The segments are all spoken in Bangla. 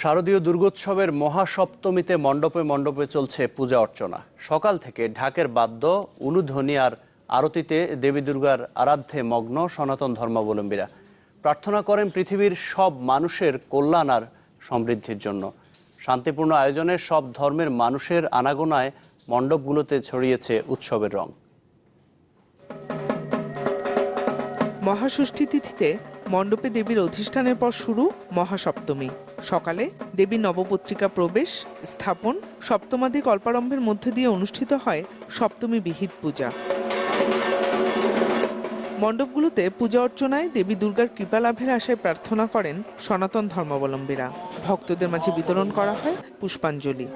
শারদীয় দুর্গোৎসবের মহাসপ্তমীতে মণ্ডপে মণ্ডপে চলছে পূজা অর্চনা। সকাল থেকে ঢাকের বাদ্য, উলুধ্বনি আর আরতিতে দেবী দুর্গার আরাধ্যে মগ্ন সনাতন ধর্মাবলম্বীরা। প্রার্থনা করেন পৃথিবীর সব মানুষের কল্যাণ আর সমৃদ্ধির জন্য। শান্তিপূর্ণ আয়োজনে সব ধর্মের মানুষের আনাগোনায় মণ্ডপগুলোতে ছড়িয়েছে উৎসবের রং। মহাষষ্ঠী তিথিতে মণ্ডপে দেবীর অধিষ্ঠানের পর শুরু মহাসপ্তমী। সকালে দেবীর নবপত্রিকা প্রবেশ, স্থাপন, সপ্তমাদি কল্পারম্ভের মধ্যে দিয়ে অনুষ্ঠিত হয় সপ্তমী বিহিত পূজা। মণ্ডপগুলোতে পূজা অর্চনায় দেবী দুর্গার কৃপা লাভের আশায় প্রার্থনা করেন সনাতন ধর্মাবলম্বীরা। ভক্তদের মাঝে বিতরণ করা হয় পুষ্পাঞ্জলি।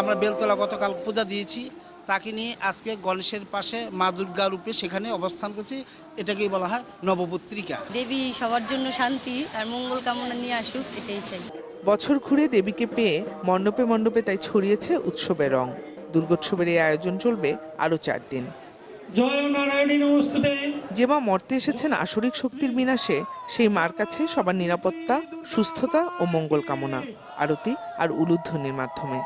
আমরা বেলতলা গতকাল পূজা দিয়েছি। তাকে নিয়ে আজকে গণেশের পাশে মা দুর্গা রূপে সেখানে অবস্থান করছি। এটাকেই বলা হয় নবপত্রিকা। দেবী সবার জন্য শান্তি আর মঙ্গল কামনা নিয়ে আসুক এটাই চাই। বছর ঘুরে দেবীকে পেয়ে মণ্ডপে মণ্ডপে তাই ছড়িয়েছে উৎসবের রং। দুর্গোৎসবের এই আয়োজন চলবে আরও চার দিন। জয় নারায়ণী নমস্তুতে। যে মা মর্তে এসেছেন আসরিক শক্তির বিনাশে সেই মার কাছে সবার নিরাপত্তা সুস্থতা ও মঙ্গল কামনা আরতি আর উলুধ্বনির মাধ্যমে।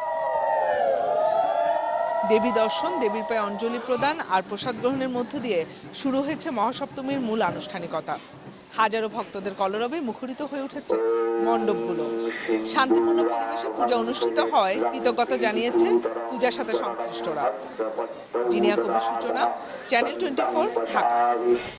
দেবী দর্শন, দেবীর পায়ে অঞ্জলি প্রদান আর প্রসাদ গ্রহণের মধ্য দিয়ে শুরু হয়েছে মহাসপ্তমীর মূল আনুষ্ঠানিকতা। হাজারো ভক্তদের কলরবে মুখরিত হয়ে উঠেছে মণ্ডপগুলো। শান্তিপূর্ণ পরিবেশে পূজা অনুষ্ঠিত হয়, কৃতজ্ঞতা জানিয়েছে পূজার সাথে সংশ্লিষ্টরা। জিনিয়া কবির সূচনা চ্যানেল টোয়েন্টি ঢাকা।